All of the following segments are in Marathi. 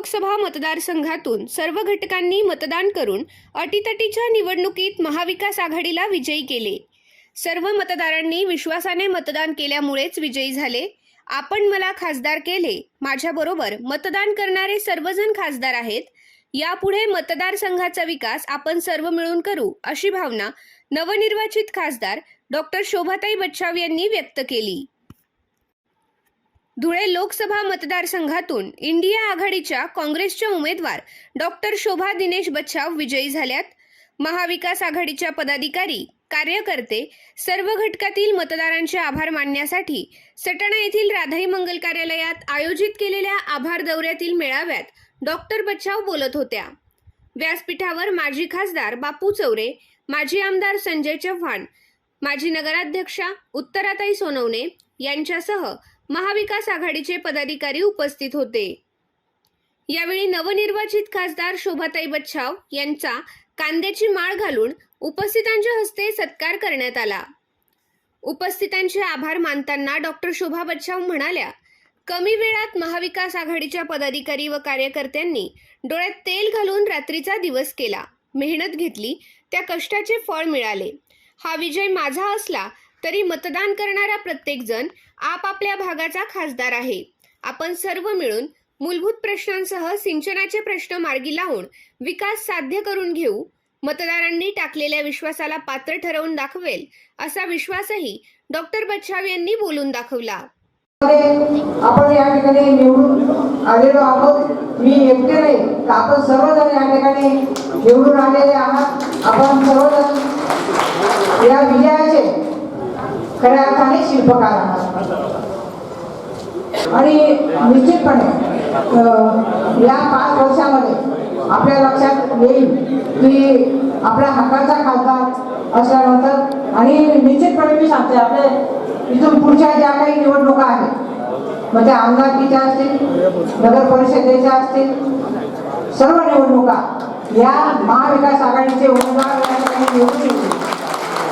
लोकसभा मतदारसंघातून सर्व घटकांनी मतदान करून अटीतटीच्या निवडणुकीत महाविकास आघाडीला विजयी केले. सर्व मतदारांनी विश्वासाने मतदान केल्यामुळेच विजयी झाले. आपण मला खासदार केले. माझ्याबरोबर मतदान करणारे सर्वजण खासदार आहेत. यापुढे मतदारसंघाचा विकास आपण सर्व मिळून करू अशी भावना नवनिर्वाचित खासदार डॉक्टर शोभाताई बच्छाव यांनी व्यक्त केली. धुळे लोकसभा मतदारसंघातून इंडिया आघाडीच्या काँग्रेसच्या उमेदवार डॉक्टर शोभा दिनेश बच्छाव विजयी झाल्यात. महाविकास आघाडीच्या पदाधिकारी कार्यकर्ते सर्व घटकातील मतदारांचे आभार मानण्यासाठी सटाणा येथील राधाई मंगल कार्यालयात आयोजित केलेल्या आभार दौऱ्यातील मेळाव्यात डॉक्टर बच्छाव बोलत होत्या. व्यासपीठावर माजी खासदार बापू चौरे माजी आमदार संजय चव्हाण माजी नगराध्यक्षा उत्तराताई सोनवणे यांच्यासह महाविकास आघाडीचे पदाधिकारी उपस्थित होते. यावेळी नवनिर्वाचित खासदार शोभाताई बच्छाव यांचा कांद्याची माळ घालून उपस्थितांच्या हस्ते सत्कार करण्यात आला. उपस्थितांचे आभार मानताना डॉक्टर शोभा बच्छाव म्हणाल्या कमी वेळात महाविकास आघाडीच्या पदाधिकारी व कार्यकर्त्यांनी डोळ्यात तेल घालून रात्रीचा दिवस केला. मेहनत घेतली त्या कष्टाचे फळ मिळाले. हा विजय माझा असला तरी मतदान करणारा प्रत्येक जण आपापल्या भागाचा खासदार आहे. आपण सर्व मिळून मूलभूत प्रश्नांसह सिंचनाचे प्रश्न मार्गी लावून विकास साध्य करून घेऊ मतदारांनी टाकलेल्या विश्वासाला पात्र ठरवून दाखवेल असा विश्वासही डॉक्टर बच्छाव यांनी बोलून दाखवला. आपण या ठिकाणी निवडून आलेलो आहोत. मी एकटे नाही तर आपण सर्वजण या ठिकाणी निवडून आलेले आहात. आपण सर्वजण या विजयाचे खऱ्या अर्थाने शिल्पकार आणि निश्चितपणे या पाच वर्षामध्ये आपल्या लक्षात येईल की आपल्या हक्काचा खासदार असल्यानंतर आणि निश्चितपणे मी सांगते आपले इथून पुढच्या ज्या काही निवडणुका आहेत मग त्या आमदारकीच्या असतील नगर परिषदेच्या असतील सर्व निवडणुका या महाविकास आघाडीचे उमेदवार या निवडून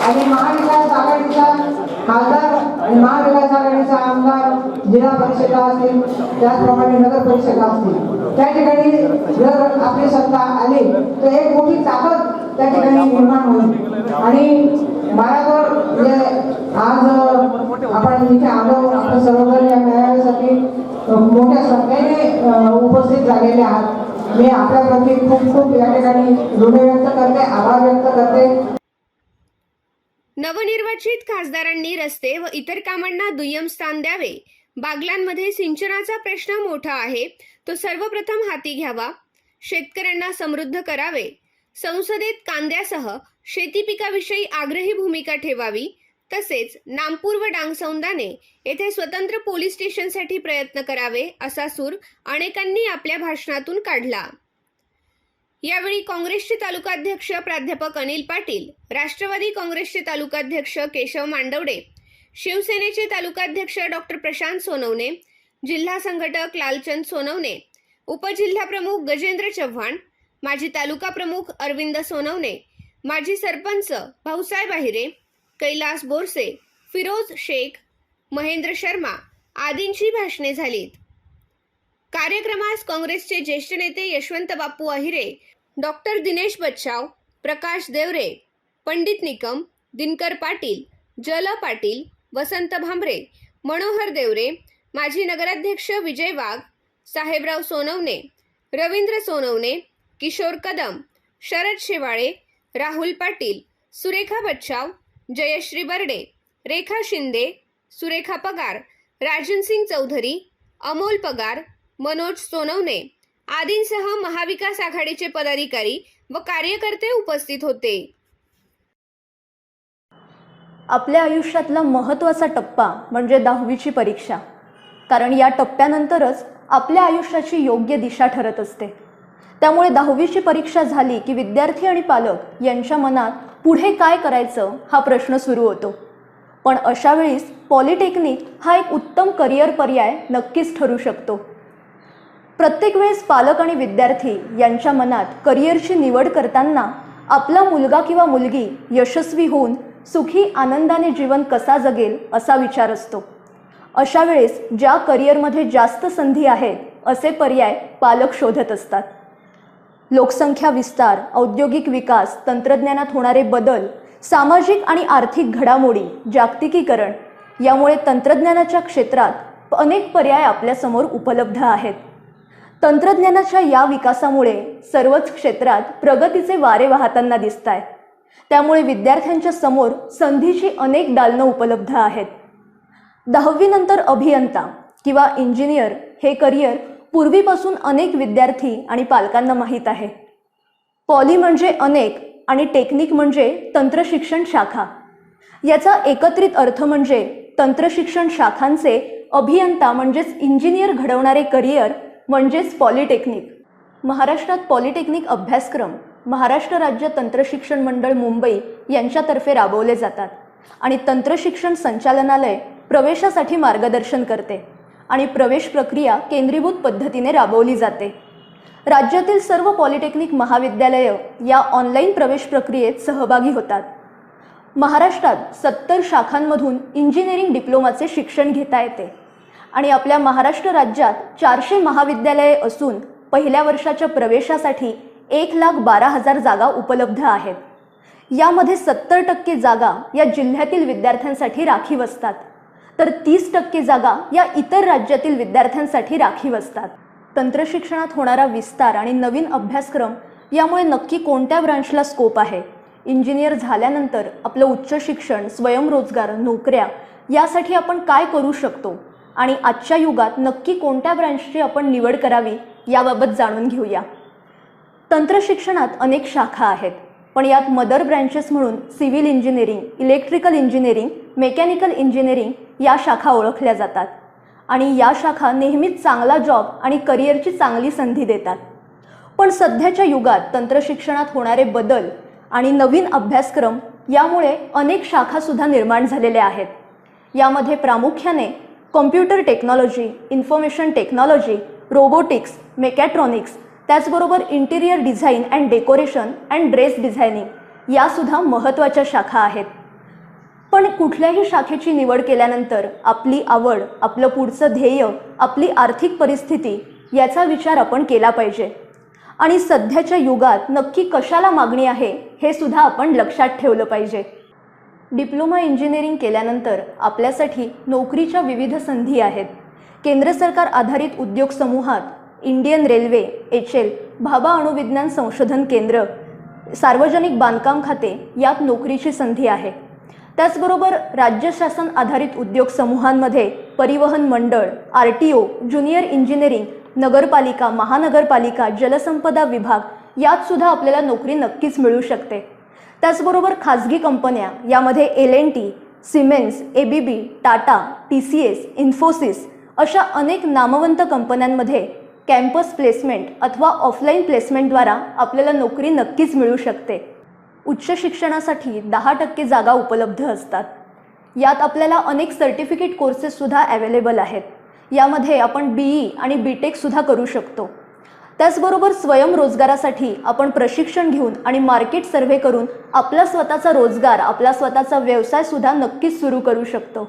आणि महाविकास आघाडीचा खासदार आणि महाविकास आघाडीचा आमदार जिल्हा परिषदा असतील त्याचप्रमाणे नगर परिषदा असतील. त्या ठिकाणी जर आपली सत्ता आली तर एक मोठी ताकद त्या ठिकाणी निर्माण होईल. आणि मला तर म्हणजे आज आपण इथे आलो आपण सर्वजण या मेळाव्यासाठी मोठ्या संख्येने उपस्थित झालेले आहात. मी आपल्याप्रती खूप खूप या ठिकाणी ऋण व्यक्त करते आभार व्यक्त करते. नवनिर्वाचित खासदारांनी रस्ते व इतर कामांना दुय्यम स्थान द्यावे. बागलांमध्ये सिंचनाचा प्रश्न मोठा आहे. तो सर्वप्रथम हाती घ्यावा. शेतकऱ्यांना समृद्ध करावे. संसदेत कांद्यासह शेती पिकाविषयी आग्रही भूमिका ठेवावी. तसेच नामपूर व डांगसौंदाने येथे स्वतंत्र पोलीस स्टेशनसाठी प्रयत्न करावे असा सूर अनेकांनी आपल्या भाषणातून काढला. यावेळी काँग्रेसचे तालुकाध्यक्ष प्राध्यापक अनिल पाटील राष्ट्रवादी काँग्रेसचे तालुकाध्यक्ष केशव मांडवडे शिवसेनेचे तालुकाध्यक्ष डॉक्टर प्रशांत सोनवणे जिल्हा संघटक लालचंद सोनवणे उपजिल्हाप्रमुख गजेंद्र चव्हाण माजी तालुका प्रमुख अरविंद सोनवणे माजी सरपंच भाऊसाहेब आहिरे कैलास बोरसे फिरोज शेख महेंद्र शर्मा आदींची भाषणे झालीत. कार्यक्रमास काँग्रेसचे ज्येष्ठ नेते यशवंत बापू अहिरे डॉक्टर दिनेश बच्छाव प्रकाश देवरे पंडित निकम दिनकर पाटील जल पाटील वसंत भांबरे मनोहर देवरे माजी नगराध्यक्ष विजय वाघ साहेबराव सोनवणे रवींद्र सोनवणे किशोर कदम शरद शेवाळे राहुल पाटील सुरेखा बच्चाव जयश्री बर्डे रेखा शिंदे सुरेखा पगार राजन सिंग चौधरी अमोल पगार मनोज सोनवणे. आदींसह महाविकास आघाडीचे पदाधिकारी व कार्यकर्ते उपस्थित होते. आपल्या आयुष्यातला महत्त्वाचा टप्पा म्हणजे दहावीची परीक्षा. कारण या टप्प्यानंतरच आपल्या आयुष्याची योग्य दिशा ठरत असते. त्यामुळे दहावीची परीक्षा झाली की विद्यार्थी आणि पालक यांच्या मनात पुढे काय करायचं हा प्रश्न सुरू होतो. पण अशावेळीस पॉलिटेक्निक हा एक उत्तम करिअर पर्याय नक्कीच ठरू शकतो. प्रत्येक वेळेस पालक आणि विद्यार्थी यांच्या मनात करिअरची निवड करताना आपला मुलगा किंवा मुलगी यशस्वी होऊन सुखी आनंदाने जीवन कसा जगेल असा विचार असतो. अशा वेळेस ज्या करिअरमध्ये जास्त संधी आहेत असे पर्याय पालक शोधत असतात. लोकसंख्या विस्तार औद्योगिक विकास तंत्रज्ञानात होणारे बदल सामाजिक आणि आर्थिक घडामोडी जागतिकीकरण यामुळे तंत्रज्ञानाच्या क्षेत्रात अनेक पर्याय आपल्यासमोर उपलब्ध आहेत. तंत्रज्ञानाच्या या विकासामुळे सर्वच क्षेत्रात प्रगतीचे वारे वाहताना दिसत आहेत त्यामुळे विद्यार्थ्यांच्या समोर संधीची अनेक दालनं उपलब्ध आहेत. दहावीनंतर अभियंता किंवा इंजिनियर हे करिअर पूर्वीपासून अनेक विद्यार्थी आणि पालकांना माहीत आहे. पॉली म्हणजे अनेक आणि टेक्निक म्हणजे तंत्रशिक्षण शाखा. याचा एकत्रित अर्थ म्हणजे तंत्रशिक्षण शाखांचे अभियंता म्हणजेच इंजिनियर घडवणारे करिअर म्हणजेच पॉलिटेक्निक. महाराष्ट्रात पॉलिटेक्निक अभ्यासक्रम महाराष्ट्र राज्य तंत्रशिक्षण मंडळ मुंबई यांच्यातर्फे राबवले जातात आणि तंत्रशिक्षण संचालनालय प्रवेशासाठी मार्गदर्शन करते आणि प्रवेश प्रक्रिया केंद्रीभूत पद्धतीने राबवली जाते. राज्यातील सर्व पॉलिटेक्निक महाविद्यालयं या ऑनलाईन प्रवेश प्रक्रियेत सहभागी होतात. महाराष्ट्रात सत्तर शाखांमधून इंजिनिअरिंग डिप्लोमाचे शिक्षण घेता येते. आणि आपल्या महाराष्ट्र राज्यात चारशे महाविद्यालये असून पहिल्या वर्षाच्या प्रवेशासाठी एक लाख बारा हजार जागा उपलब्ध आहेत. यामध्ये सत्तर टक्के जागा या जिल्ह्यातील विद्यार्थ्यांसाठी राखीव असतात तर तीस टक्के जागा या इतर राज्यातील विद्यार्थ्यांसाठी राखीव असतात तंत्रशिक्षणात होणारा विस्तार आणि नवीन अभ्यासक्रम यामुळे नक्की कोणत्या ब्रांचला स्कोप आहे? इंजिनियर झाल्यानंतर आपलं उच्च शिक्षण स्वयंरोजगार नोकऱ्या यासाठी आपण काय करू शकतो? आणि आजच्या युगात नक्की कोणत्या ब्रँचची आपण निवड करावी याबाबत जाणून घेऊया. तंत्रशिक्षणात अनेक शाखा आहेत पण यात मदर ब्रँचेस म्हणून civil engineering electrical engineering mechanical engineering या शाखा ओळखल्या जातात. आणि या शाखा नेहमीच चांगला जॉब आणि करिअरची चांगली संधी देतात. पण सध्याच्या युगात तंत्रशिक्षणात होणारे बदल आणि नवीन अभ्यासक्रम यामुळे अनेक शाखासुद्धा निर्माण झालेल्या आहेत. यामध्ये प्रामुख्याने computer technology information technology robotics mechatronics त्याचबरोबर interior design and decoration and dress designing यासुद्धा महत्त्वाच्या शाखा आहेत. पण कुठल्याही शाखेची निवड केल्यानंतर आपली आवड आपलं पुढचं ध्येय आपली आर्थिक परिस्थिती याचा विचार आपण केला पाहिजे. आणि सध्याच्या युगात नक्की कशाला मागणी आहे हे सुद्धा आपण लक्षात ठेवलं पाहिजे. डिप्लोमा इंजिनिअरिंग केल्यानंतर आपल्यासाठी नोकरीच्या विविध संधी आहेत. केंद्र सरकार आधारित उद्योग समूहात Indian railway H L Bhabha अणुविज्ञान संशोधन केंद्र सार्वजनिक बांधकाम खाते यात नोकरीची संधी आहे. त्याचबरोबर राज्य शासन आधारित उद्योग समूहांमध्ये परिवहन मंडळ R T O junior engineering नगरपालिका महानगरपालिका जलसंपदा विभाग यात सुद्धा आपल्याला नोकरी नक्कीच मिळू शकते. त्याचबरोबर खाजगी कंपन्या यामध्ये L N T Siemens A B B Tata T C S Infosys अशा अनेक नामवंत कंपन्यांमध्ये कॅम्पस प्लेसमेंट अथवा ऑफलाईन प्लेसमेंटद्वारा आपल्याला नोकरी नक्कीच मिळू शकते. उच्च शिक्षणासाठी दहा टक्के जागा उपलब्ध असतात. यात आपल्याला अनेक सर्टिफिकेट कोर्सेससुद्धा अवेलेबल आहेत. यामध्ये आपण बी ई आणि बी टेकसुद्धा करू शकतो. त्याचबरोबर स्वयंरोजगारासाठी आपण प्रशिक्षण घेऊन आणि मार्केट सर्व्हे करून आपला स्वतःचा रोजगार आपला स्वतःचा व्यवसायसुद्धा नक्कीच सुरू करू शकतो.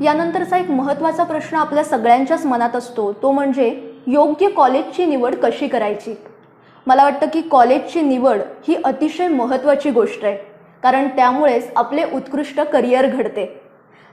यानंतरचा एक महत्त्वाचा प्रश्न आपल्या सगळ्यांच्याच मनात असतो तो म्हणजे योग्य कॉलेजची निवड कशी करायची? मला वाटतं की कॉलेजची निवड ही अतिशय महत्त्वाची गोष्ट आहे कारण त्यामुळेच आपले उत्कृष्ट करिअर घडते.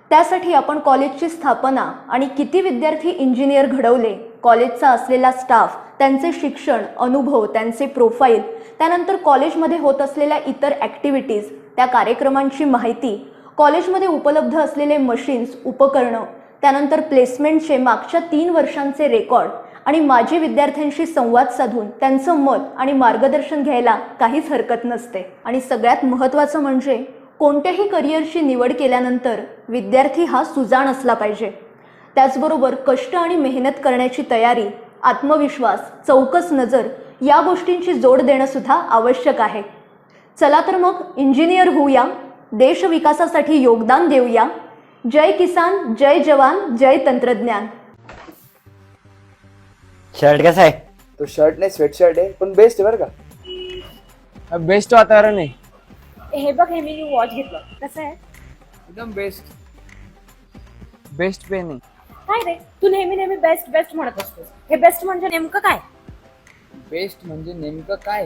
त्यासाठी आपण कॉलेजची स्थापना आणि किती विद्यार्थी इंजिनियर घडवले कॉलेजचा असलेला स्टाफ त्यांचे शिक्षण अनुभव त्यांचे प्रोफाईल त्यानंतर कॉलेजमध्ये होत असलेल्या इतर ॲक्टिव्हिटीज त्या कार्यक्रमांची माहिती कॉलेजमध्ये उपलब्ध असलेले मशीन्स उपकरणं त्यानंतर प्लेसमेंटचे मागच्या तीन वर्षांचे रेकॉर्ड आणि माजी विद्यार्थ्यांशी संवाद साधून त्यांचं मत आणि मार्गदर्शन घ्यायला काहीच हरकत नसते. आणि सगळ्यात महत्त्वाचं म्हणजे कोणत्याही करिअरची निवड केल्यानंतर विद्यार्थी हा सुजाण असला पाहिजे. त्याचबरोबर कष्ट आणि मेहनत करण्याची तयारी आत्मविश्वास चौकस नजर या गोष्टींची जोड देणं सुद्धा आवश्यक आहे. चला तर मग इंजिनियर होऊया देश विकासासाठी योगदान देऊया. जय किसान जय जवान जय तंत्रज्ञान. शर्ट कसा आहे? तो शर्ट नाही स्वेटशर्ट आहे पण बेस्ट आहे बरं का? बेस्ट वातावरण आहे. हे बघ हे मी वॉच घेतलं. कसं आहे? एकदम बेस्ट बेस्ट पेन आहे. काय रे? तू नेहमी नेहमी बेस्ट बेस्ट म्हणत असतोस. हे बेस्ट म्हणजे नेमकं काय? बेस्ट म्हणजे नेमकं काय?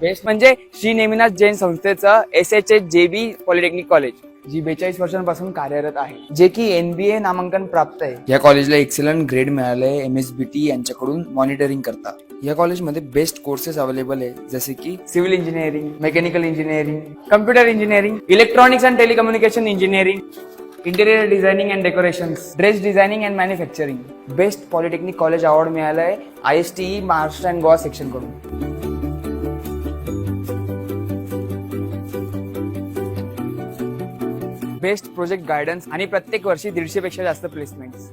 बेस्ट म्हणजे श्री नेमिनाथ जैन संस्थेचं एस एच एच जे बी पॉलिटेक्निक कॉलेज जी बेचाळीस वर्षांपासून कार्यरत आहे जे की एनबीए नामांकन प्राप्त आहे. या कॉलेजला एक्सलंट ग्रेड मिळाले एम एस बी टी यांच्याकडून मॉनिटरिंग करतात. या कॉलेजमध्ये बेस्ट कोर्सेस अवेलेबल आहे जसे की civil engineering mechanical engineering computer engineering electronics and telecommunication engineering interior designing and decorations dress designing and manufacturing best polytechnic college award मिळालाय I S T Maharashtra and Goa सेक्शनकडून. Best project guidance आणि प्रत्येक वर्षी दीडशे पेक्षा जास्त प्लेसमेंट्स